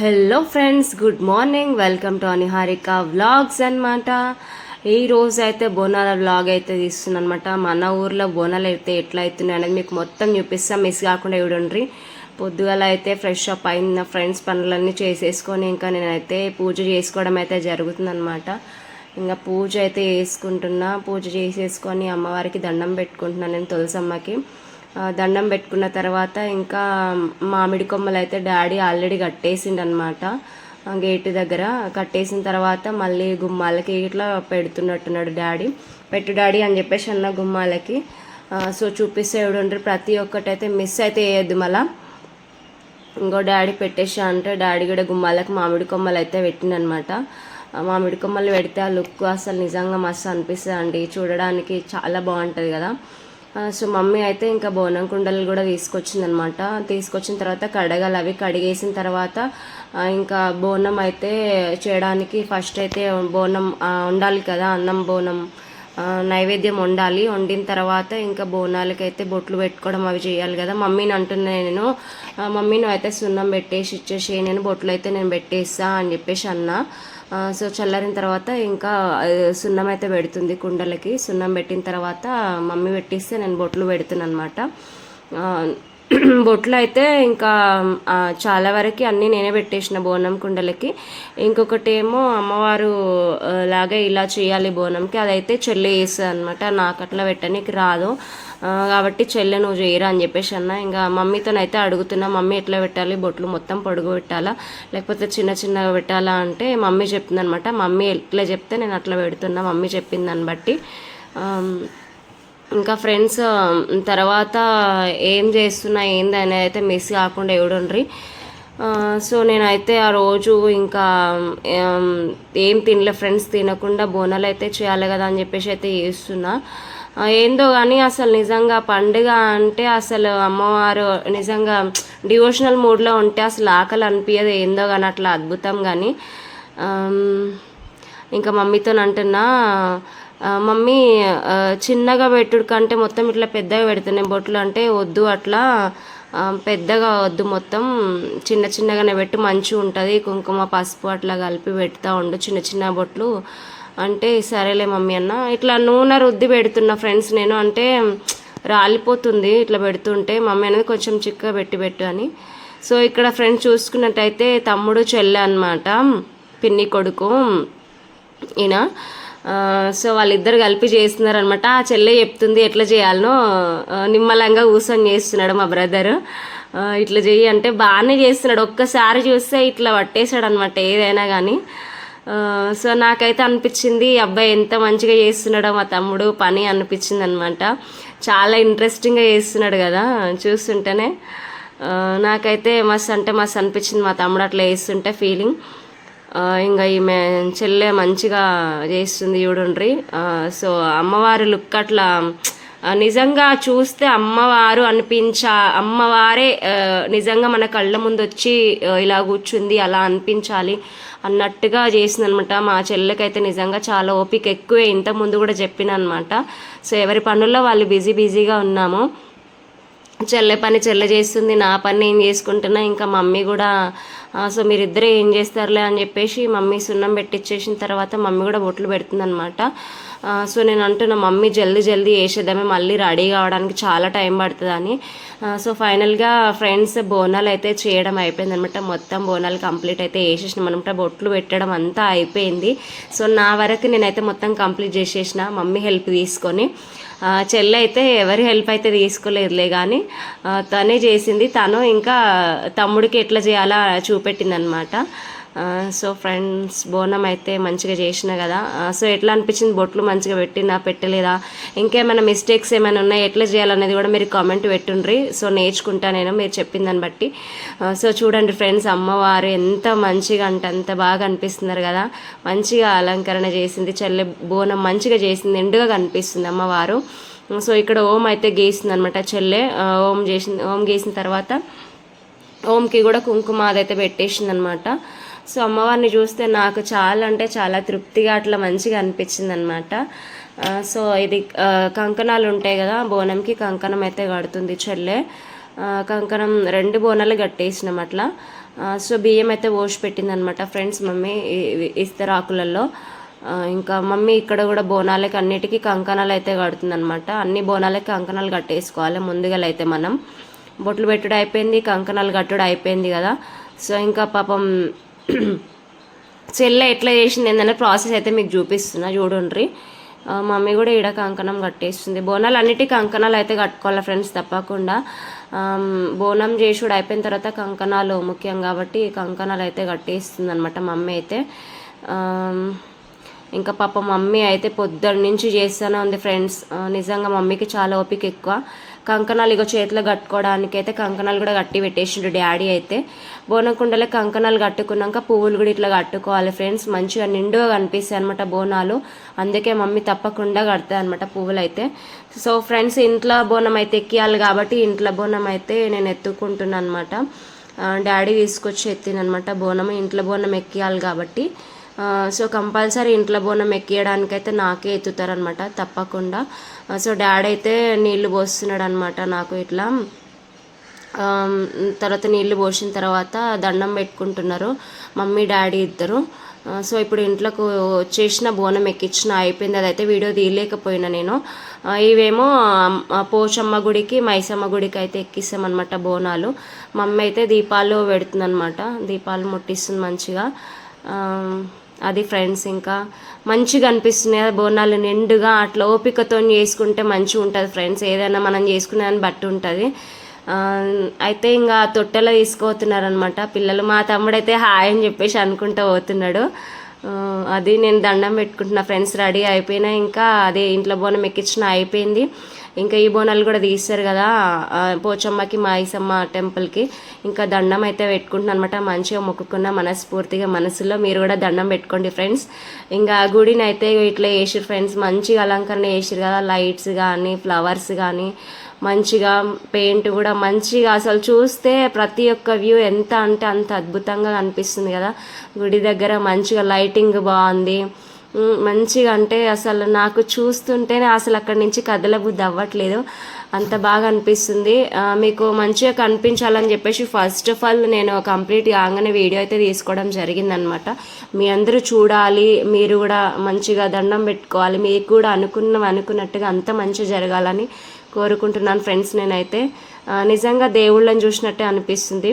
Hello friends good morning welcome to Niharika vlogs అనమాట ఈ రోజు అయితే బోనాల వ్లాగ్ అయితే తీస్తున్నాను అనమాట మన ఊర్లో బోనాలు అయితే ఎట్లా అవుతున్నాయి అనేది మీకు మొత్తం చూపిస్తాం. మిస్ కాకుండా చూడండి. పొద్దుగాల అయితే ఫ్రెష్ అప్ అయిన ఫ్రెండ్స్ పనులన్నీ చేసేసుకొని ఇంకా నేనైతే పూజ చేసుకోవడం అయితే జరుగుతుందనమాట ఇంకా పూజ అయితే చేసుకుంటున్నా. పూజ చేసేసుకొని అమ్మవారికి దండం పెట్టుకుంటున్నాను నేను తులసమ్మకి దండం పెట్టుకున్న తర్వాత ఇంకా మామిడి కొమ్మలు అయితే డాడీ ఆల్రెడీ కట్టేసిండు అనమాట గేటు దగ్గర కట్టేసిన తర్వాత మళ్ళీ గుమ్మాలకి ఇట్లా పెడుతున్నట్టున్నాడు డాడీ. పెట్టు డాడీ అని చెప్పేసి అన్న గుమ్మాలకి. సో చూపిస్తే చూడండి ప్రతి ఒక్కటి అయితే మిస్ అయితే వేయద్దు మళ్ళా. ఇంకో డాడీ పెట్టేసా అంటే డాడీ కూడా గుమ్మాలకు మామిడి కొమ్మలు అయితే పెట్టిండనమాట మామిడి కొమ్మలు పెడితే ఆ లుక్ అసలు నిజంగా మస్తు అనిపిస్తుంది అండి చూడడానికి చాలా బాగుంటుంది కదా. సో మమ్మీ అయితే ఇంకా బోనం కుండలు కూడా తీసుకొచ్చిందనమాట. తీసుకొచ్చిన తర్వాత కడగాలి అవి కడిగేసిన తర్వాత ఇంకా బోనం అయితే చేయడానికి ఫస్ట్ అయితే బోనం ఉండాలి కదా అన్నం బోనం నైవేద్యం వండాలి. వండిన తర్వాత ఇంకా బోనాలకి అయితే బొట్లు పెట్టుకోవడం అవి చేయాలి కదా. మమ్మీని అంటున్నా నేను మమ్మీని మమ్మీ నువ్వు అయితే సున్నం పెట్టేసి ఇచ్చేసి నేను బొట్లు అయితే నేను పెట్టేస్తా అని చెప్పేసి అన్నా. సో చల్లారిన తర్వాత ఇంకా సున్నం అయితే పెడుతుంది కుండలకి. సున్నం పెట్టిన తర్వాత మమ్మీ పెట్టిస్తే నేను బొట్లు పెడుతున్నాను అనమాట బొట్లు అయితే ఇంకా చాలా వరకు అన్నీ నేనే పెట్టేసిన బోనం కుండలకి. ఇంకొకటి ఏమో అమ్మవారు లాగా ఇలా చేయాలి బోనంకి. అదైతే చెల్లి వేస్తుంది అనమాట. నాకు అట్లా పెట్టడానికి రాదు. కాబట్టి చెల్లె నువ్వు చేయరా అని చెప్పేసి అన్న. ఇంకా మమ్మీతోనైతే అడుగుతున్నా మమ్మీ ఎట్లా పెట్టాలి? బొట్లు మొత్తం పొడుగు పెట్టాలా? లేకపోతే చిన్న చిన్నగా పెట్టాలా? అంటే మమ్మీ చెప్తుంది అనమాట మమ్మీ ఎట్లా చెప్తే నేను అట్లా పెడుతున్నా మమ్మీ చెప్పింది దాన్ని బట్టి ఇంకా ఫ్రెండ్స్ తర్వాత ఏం చేస్తున్నా ఏంది అనేది అయితే మిస్ కాకుండా ఎవడుండ్రి. సో నేనైతే ఆ రోజు ఇంకా ఏం, తినలే ఫ్రెండ్స్ తినకుండా బోనాలు అయితే చేయాలి కదా అని చెప్పేసి అయితే చేస్తున్నా. ఏందో కానీ అసలు నిజంగా పండుగ అంటే అసలు అమ్మవారు నిజంగా డివోషనల్ మూడ్లో ఉంటే అసలు ఆకలి అనిపించదు ఏందో కానీ అట్లా అద్భుతం కానీ ఇంకా మమ్మీతో అంటున్నా మమ్మీ చిన్నగా పెట్టుడు కంటే మొత్తం ఇట్లా పెద్దగా పెడుతున్నాయి బొట్లు అంటే వద్దు అట్లా. పెద్దగా వద్దు మొత్తం. చిన్న చిన్నగానే పెట్టి మంచిగా ఉంటుంది కుంకుమ పసుపు అట్లా కలిపి పెడతా ఉండు చిన్న చిన్న బొట్లు. అంటే సరేలే మమ్మీ అన్న. ఇట్లా నూనె రుద్ది పెడుతున్నా ఫ్రెండ్స్ నేను అంటే రాలిపోతుంది. ఇట్లా పెడుతుంటే మమ్మీ అనేది కొంచెం చిక్కగా పెట్టి పెట్టు అని. సో ఇక్కడ ఫ్రెండ్స్ చూసుకున్నట్టయితే తమ్ముడు చెల్లె అనమాట పిన్ని కొడుకు ఈయన. సో వాళ్ళిద్దరు కలిపి చేస్తున్నారు అనమాట ఆ చెల్లె చెప్తుంది ఎట్లా చేయాలనో నిమ్మలంగా కూర్చొని చేస్తున్నాడు మా బ్రదర్. ఇట్లా చేయి అంటే బాగానే చేస్తున్నాడు. ఒక్కసారి చూస్తే ఇట్లా పట్టేశాడు అనమాట ఏదైనా కానీ. సో నాకైతే అనిపించింది అబ్బాయి ఎంత మంచిగా చేస్తున్నాడో మా తమ్ముడు పని అనిపించింది అనమాట చాలా ఇంట్రెస్టింగ్గా చేస్తున్నాడు కదా చూస్తుంటేనే. నాకైతే మస్తు అంటే మస్తు అనిపించింది మా తమ్ముడు అట్లా చేస్తుంటే ఫీలింగ్ ఇంకా ఈమె చెల్లె మంచిగా చేస్తుంది చూడండి సో అమ్మవారి లుక్ అట్లా నిజంగా చూస్తే అమ్మవారు అనిపించా అమ్మవారే నిజంగా మన కళ్ళ ముందు వచ్చి ఇలా కూర్చుంది అలా అనిపించాలి. అన్నట్టుగా చేసింది అనమాట మా చెల్లెకైతే నిజంగా చాలా ఓపిక ఎక్కువే. ఇంత ముందు కూడా చెప్పిన అనమాట సో ఎవరి పనుల్లో వాళ్ళు బిజీ బిజీగా ఉన్నాము చెల్లె పని చెల్లె చేస్తుంది నా పని నేను చేసుకుంటున్నా ఇంకా మమ్మీ కూడా సో మీరిద్దరే ఏం చేస్తారులే అని చెప్పేసి మమ్మీ సున్నం పెట్టించేసిన తర్వాత మమ్మీ కూడా బొట్లు పెడుతుందనమాట. సో నేను అంటున్నా మమ్మీ జల్దీ జల్దీ వేసేద్దామే మళ్ళీ రెడీ కావడానికి చాలా టైం పడుతుందని సో ఫైనల్గా ఫ్రెండ్స్ బోనాలు అయితే చేయడం అయిపోయింది అనమాట. మొత్తం బోనాలు కంప్లీట్ అయితే వేసేసినాం అనమాట. బొట్లు పెట్టడం అంతా అయిపోయింది. సో నా వరకు నేనైతే మొత్తం కంప్లీట్ చేసేసిన మమ్మీ హెల్ప్ తీసుకొని. చెల్లె అయితే ఎవరి హెల్ప్ అయితే తీసుకోలేదులే కానీ తనే చేసింది. తను ఇంకా తమ్ముడికి ఎట్లా చేయాలా చూపెట్టింది అనమాట సో ఫ్రెండ్స్ బోనం అయితే మంచిగా చేసిన కదా. సో ఎట్లా అనిపించింది? బొట్లు మంచిగా పెట్టినా పెట్టలేదా? ఇంకేమైనా మిస్టేక్స్ ఏమైనా ఉన్నాయి? ఎట్లా చేయాలనేది కూడా మీరు కామెంట్ పెట్టుండ్రి. సో నేర్చుకుంటా నేను మీరు చెప్పిన దాన్ని బట్టి సో చూడండి ఫ్రెండ్స్ అమ్మవారు ఎంత మంచిగా అంటే అంత బాగా అనిపిస్తున్నారు కదా. మంచిగా అలంకరణ చేసింది చెల్లె బోనం మంచిగా చేసింది ఎండుగా కనిపిస్తుంది అమ్మవారు. సో ఇక్కడ ఓం అయితే గీసింది అనమాట చెల్లె ఓం చేసింది ఓం గీసిన తర్వాత ఓంకి కూడా కుంకుమ అదైతే పెట్టేసింది అనమాట సో అమ్మవారిని చూస్తే నాకు చాలా అంటే చాలా తృప్తిగా అట్లా మంచిగా అనిపించింది అనమాట సో ఇది కంకణాలు ఉంటాయి కదా బోనంకి కంకణం అయితే కడుతుంది చెల్లె. కంకణం రెండు బోనాలు కట్టేసినాం అట్లా. సో బియ్యం అయితే పోసి పెట్టింది అనమాట ఫ్రెండ్స్ మమ్మీ ఇస్తరాకులలో ఇంకా మమ్మీ ఇక్కడ కూడా బోనాలకి అన్నిటికీ కంకణాలు అయితే కడుతుంది అనమాట అన్ని బోనాలకి కంకణాలు కట్టేసుకోవాలి ముందుగా అయితే మనం. బొట్లు పెట్టుడు అయిపోయింది కంకణాలు కట్టుడు అయిపోయింది కదా. సో ఇంకా పాపం చెల్లె ఎట్లా చేసింది ఏంటనే ప్రాసెస్ అయితే మీకు చూపిస్తున్నా చూడండి. మమ్మీ కూడా ఈడ కంకణం కట్టేస్తుంది. బోనాలు అన్నిటి కంకణాలు అయితే కట్టుకోవాలి ఫ్రెండ్స్ తప్పకుండా. బోనం చేసుడు అయిపోయిన తర్వాత కంకణాలు ముఖ్యం కాబట్టి కంకణాలు అయితే కట్టేస్తుంది అనమాట మమ్మీ అయితే. ఇంకా పాప మమ్మీ అయితే పొద్దున్న నుంచి చేస్తూనే ఉంది ఫ్రెండ్స్. నిజంగా మమ్మీకి చాలా ఓపిక ఎక్కువ. కంకణాలు ఇగో చేతిలో కట్టుకోవడానికి అయితే కంకణాలు కూడా కట్టి పెట్టేసిండు డాడీ అయితే. బోనకుండలో కంకణాలు కట్టుకున్నాక పువ్వులు కూడా ఇట్లా కట్టుకోవాలి ఫ్రెండ్స్. మంచిగా నిండుగా కనిపిస్తాయి అనమాట బోనాలు. అందుకే మమ్మీ తప్పకుండా కడతాయి అనమాట పువ్వులు అయితే. సో ఫ్రెండ్స్ ఇంట్లో బోనం అయితే ఎక్కియాలి కాబట్టి ఇంట్లో బోనం అయితే నేను ఎత్తుకుంటున్నాను అనమాట డాడీ తీసుకొచ్చి ఎత్తినమాట బోనం ఇంట్లో బోనం ఎక్కియాలి కాబట్టి సో కంపల్సరీ ఇంట్లో బోనం ఎక్కియడానికి అయితే నాకే ఎత్తుతారనమాట తప్పకుండా. సో డాడీ అయితే నీళ్ళు పోస్తున్నాడు అనమాట నాకు ఇట్లా. తర్వాత నీళ్ళు పోసిన తర్వాత దండం పెట్టుకుంటున్నారు మమ్మీ డాడీ ఇద్దరు. సో ఇప్పుడు ఇంట్లోకి వచ్చేసిన బోనం ఎక్కించిన అయిపోయింది అదైతే వీడియో తీయలేకపోయినా నేను. ఇవేమో పోచమ్మ గుడికి మైసమ్మ గుడికి అయితే ఎక్కిస్తామన్నమాట బోనాలు. మమ్మీ అయితే దీపాలు పెడుతుందన్నమాట దీపాలు ముట్టిస్తుంది మంచిగా. అది ఫ్రెండ్స్ ఇంకా. మంచిగా అనిపిస్తున్నాయి కదా బోనాలు నిండుగా అట్లా ఓపికతో చేసుకుంటే మంచిగా ఉంటుంది ఫ్రెండ్స్ ఏదైనా మనం చేసుకునే దాన్ని బట్టి ఉంటుంది. అయితే ఇంకా తొట్టెలో తీసుకుపోతున్నారనమాట పిల్లలు. మా తమ్ముడైతే హాయ్ అని చెప్పేసి అనుకుంటూ పోతున్నాడు. అది నేను దండం పెట్టుకుంటున్నా. ఫ్రెండ్స్ రెడీ అయిపోయినా ఇంకా అదే ఇంట్లో బోనం ఎక్కించిన అయిపోయింది. ఇంకా ఈ బోనాలు కూడా తీస్తారు కదా పోచమ్మకి మాయిసమ్మ టెంపుల్కి. ఇంకా దండం అయితే పెట్టుకుంటున్నాను అనమాట మంచిగా మొక్కుకున్న మనస్ఫూర్తిగా మనసులో మీరు కూడా దండం పెట్టుకోండి ఫ్రెండ్స్. ఇంకా గుడిని అయితే ఇట్లా వేసారు ఫ్రెండ్స్. మంచిగా అలంకరణ వేసారు కదా లైట్స్ కానీ ఫ్లవర్స్ కానీ మంచిగా పెయింట్ కూడా మంచిగా అసలు చూస్తే ప్రతి ఒక్క వ్యూ ఎంత అంటే అంత అద్భుతంగా కనిపిస్తుంది కదా. గుడి దగ్గర మంచిగా లైటింగ్ బాగుంది. మంచిగా అంటే అసలు నాకు చూస్తుంటేనే అసలు అక్కడి నుంచి కదలబుద్ధి అవ్వట్లేదు. అంత బాగా అనిపిస్తుంది. మీకు మంచిగా కనిపించాలని చెప్పేసి ఫస్ట్ ఆఫ్ ఆల్ నేను కంప్లీట్ కాగానే వీడియో అయితే తీసుకోవడం జరిగిందనమాట మీ అందరూ చూడాలి మీరు కూడా మంచిగా దండం పెట్టుకోవాలి మీకు కూడా అనుకున్న అనుకున్నట్టుగా అంత మంచిగా జరగాలని కోరుకుంటున్నాను ఫ్రెండ్స్ నేనైతే. నిజంగా దేవుళ్ళని చూసినట్టే అనిపిస్తుంది.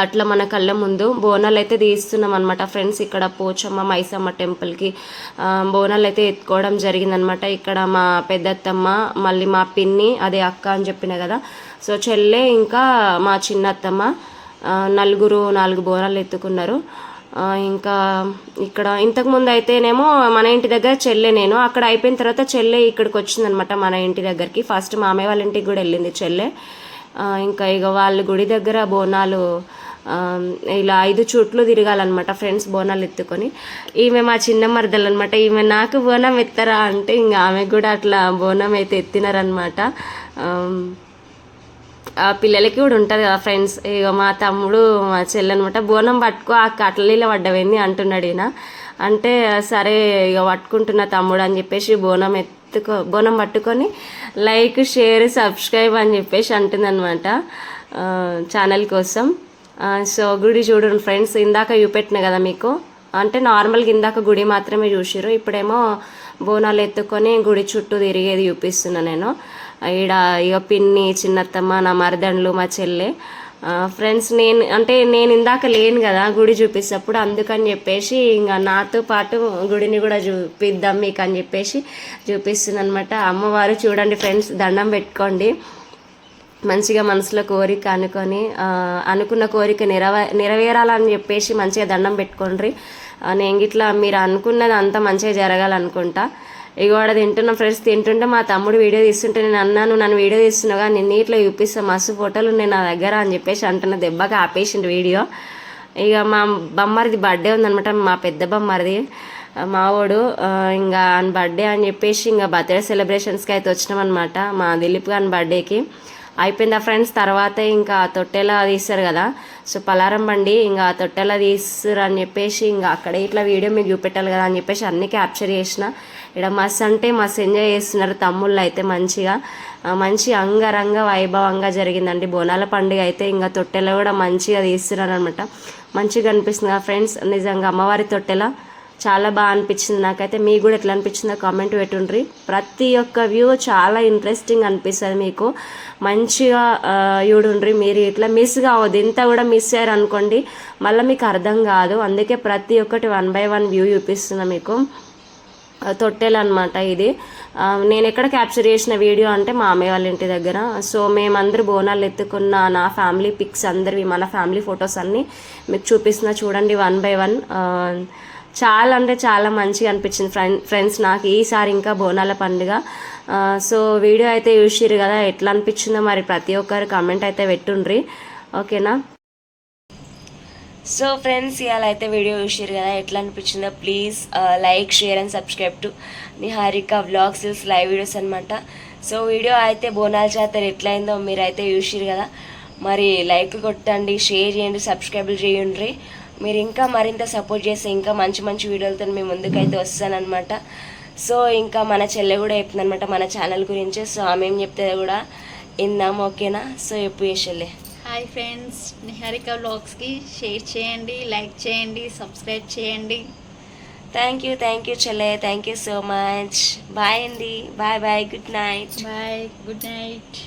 అట్లా మన కళ్ళ ముందు బోనాలు అయితే తీస్తున్నాం అనమాట ఫ్రెండ్స్ ఇక్కడ పోచమ్మ మైసమ్మ టెంపుల్కి బోనాలు అయితే ఎత్తుకోవడం జరిగిందనమాట ఇక్కడ మా పెద్దత్తమ్మ మళ్ళీ మా పిన్ని అదే అక్క అని చెప్పిన కదా. సో చెల్లె ఇంకా మా చిన్నత్తమ్మ నలుగురు నాలుగు బోనాలు ఎత్తుకున్నారు. ఇంకా ఇక్కడ ఇంతకుముందు అయితేనేమో మన ఇంటి దగ్గర చెల్లె నేను. అక్కడ అయిపోయిన తర్వాత చెల్లె ఇక్కడికి వచ్చిందనమాట మన ఇంటి దగ్గరికి. ఫస్ట్ మామయ్య వాళ్ళ ఇంటికి కూడా వెళ్ళింది చెల్లె. ఇంకా ఇక వాళ్ళ గుడి దగ్గర బోనాలు ఇలా ఐదు చుట్లు తిరగాలన్నమాట ఫ్రెండ్స్ బోనాలు ఎత్తుకొని. ఈమె మా చిన్న మరదలు అనమాట ఈమె నాకు బోనం ఎత్తరా అంటే ఇంకా ఆమె కూడా అట్లా బోనం అయితే ఎత్తినారనమాట ఆ పిల్లలకి కూడా ఉంటుంది కదా ఫ్రెండ్స్. ఇక మా తమ్ముడు మా చెల్లి అనమాట బోనం పట్టుకో ఆ కట్లలీల పడ్డవేంది అంటున్నాడు ఈయన. అంటే సరే ఇక పట్టుకుంటున్న తమ్ముడు అని చెప్పేసి బోనం ఎత్తుకో బోనం పట్టుకొని లైక్ షేర్ సబ్స్క్రైబ్ అని చెప్పేసి అంటుందన్నమాట ఛానల్ కోసం. సో గుడి చూడండి ఫ్రెండ్స్ ఇందాక చూపెట్టిన కదా మీకు? అంటే నార్మల్గా ఇందాక గుడి మాత్రమే చూసిర్రు ఇప్పుడేమో బోనాలు ఎత్తుకొని గుడి చుట్టూ తిరిగేది చూపిస్తున్నా నేను. ఈడ ఇక పిన్ని చిన్నత్తమ్మ నా మరదండ్లు మా చెల్లె. ఫ్రెండ్స్ నేను అంటే నేను ఇందాక లేను కదా గుడి చూపిస్తప్పుడు అందుకని చెప్పేసి ఇంకా నాతో పాటు గుడిని కూడా చూపిద్దాం మీకు అని చెప్పేసి చూపిస్తుంది అనమాట అమ్మవారు చూడండి ఫ్రెండ్స్ దండం పెట్టుకోండి. మంచిగా మనసులో కోరిక అనుకొని అనుకున్న కోరిక నెరవే నెరవేరాలని చెప్పేసి మంచిగా దండం పెట్టుకోండి నేను ఇట్లా మీరు అనుకున్నది అంతా మంచిగా జరగాలనుకుంటా. ఇక వాడు తింటున్న ఫ్రెండ్స్ తింటుంటే మా తమ్ముడు వీడియో తీస్తుంటే నేను అన్నాను నన్ను వీడియో తీస్తున్నాగా నేను నీటిలో చూపిస్తా మస్తు ఫోటోలు ఉన్నాయి నా దగ్గర అని చెప్పేసి అంటున్న దెబ్బకి ఆపేసిండు వీడియో. ఇక మా బొమ్మరిది బర్త్డే ఉందనమాట మా పెద్ద బొమ్మరిది. మావోడు ఇంకా ఆయన బర్త్డే అని చెప్పేసి ఇంకా బర్త్డే సెలబ్రేషన్స్కి అయితే వచ్చినాం అనమాట మా దిలీప్ గారి బర్త్డేకి. అయిపోయిందా ఫ్రెండ్స్? తర్వాత ఇంకా తొట్టెలా తీస్తారు కదా. సో పలారం బండి ఇంకా తొట్టెలా తీస్తారు అని చెప్పేసి ఇంకా అక్కడే ఇట్లా వీడియో మీకు చూపెట్టాలి కదా అని చెప్పేసి అన్ని క్యాప్చర్ చేసిన. ఇక్కడ మస్తు అంటే మస్తు ఎంజాయ్ చేస్తున్నారు తమ్ముళ్ళు అయితే మంచిగా. మంచి అంగరంగ వైభవంగా జరిగిందండి. బోనాల పండుగ అయితే ఇంకా తొట్టెలో కూడా మంచిగా తీస్తున్నారు అనమాట మంచిగా అనిపిస్తుంది ఫ్రెండ్స్. నిజంగా అమ్మవారి తొట్టెలా చాలా బాగా అనిపించింది నాకైతే. మీకు కూడా ఎట్లా అనిపించిందో కామెంట్ పెట్టుండ్రి. ప్రతి ఒక్క వ్యూ చాలా ఇంట్రెస్టింగ్ అనిపిస్తుంది మీకు. మంచిగా చూడుండ్రి. మీరు ఇట్లా మిస్ కావద్దు. ఇంత కూడా మిస్ అయ్యారు అనుకోండి మళ్ళీ మీకు అర్థం కాదు. అందుకే ప్రతి ఒక్కటి వన్ బై వన్ వ్యూ చూపిస్తున్నా మీకు. తొట్టెలు అనమాట ఇది. నేను ఎక్కడ క్యాప్చర్ చేసిన వీడియో అంటే మా అమ్మాయి వాళ్ళ ఇంటి దగ్గర. సో మేమందరూ బోనాలు ఎత్తుకున్న నా ఫ్యామిలీ పిక్స్ అందరివి మన ఫ్యామిలీ ఫొటోస్ అన్నీ మీకు చూపిస్తున్నా. చూడండి వన్ బై వన్ చాలా అంటే చాలా మంచిగా అనిపించింది. ఫ్రెండ్ ఫ్రెండ్స్ నాకు ఈసారి ఇంకా బోనాల పండుగ. సో వీడియో అయితే చూసిర్రు కదా ఎట్లా అనిపించిందో మరి ప్రతి ఒక్కరు కామెంట్ అయితే పెట్టుండ్రి. ఓకేనా? సో ఫ్రెండ్స్ ఇవాళ అయితే వీడియో చూసిర్రు కదా ఎట్లా అనిపించిందో please like share and subscribe to Niharika vlogs live videos అనమాట సో వీడియో అయితే బోనాల జాతర ఎట్లయిందో మీరైతే చూసిరు కదా మరి లైక్ కొట్టండి షేర్ చేయండి సబ్స్క్రైబ్ చేయండి. మీరు ఇంకా మరింత సపోర్ట్ చేస్తే ఇంకా మంచి మంచి వీడియోలతో మీ ముందుకైతే వస్తానన్నమాట. సో ఇంకా మన చెల్లె కూడా చెప్తుంది అనమాట మన ఛానల్ గురించి. సో ఆమె ఏం చెప్తే కూడా ఇందాం ఓకేనా? సో ఎప్పుడు చేసేలే హాయ్ ఫ్రెండ్స్ నిహారిక వ్లాగ్స్కి షేర్ చేయండి లైక్ చేయండి సబ్స్క్రైబ్ చేయండి. థ్యాంక్ యూ థ్యాంక్ యూ చెల్లె thank you so much. Bye అండి bye bye good night. Bye good night.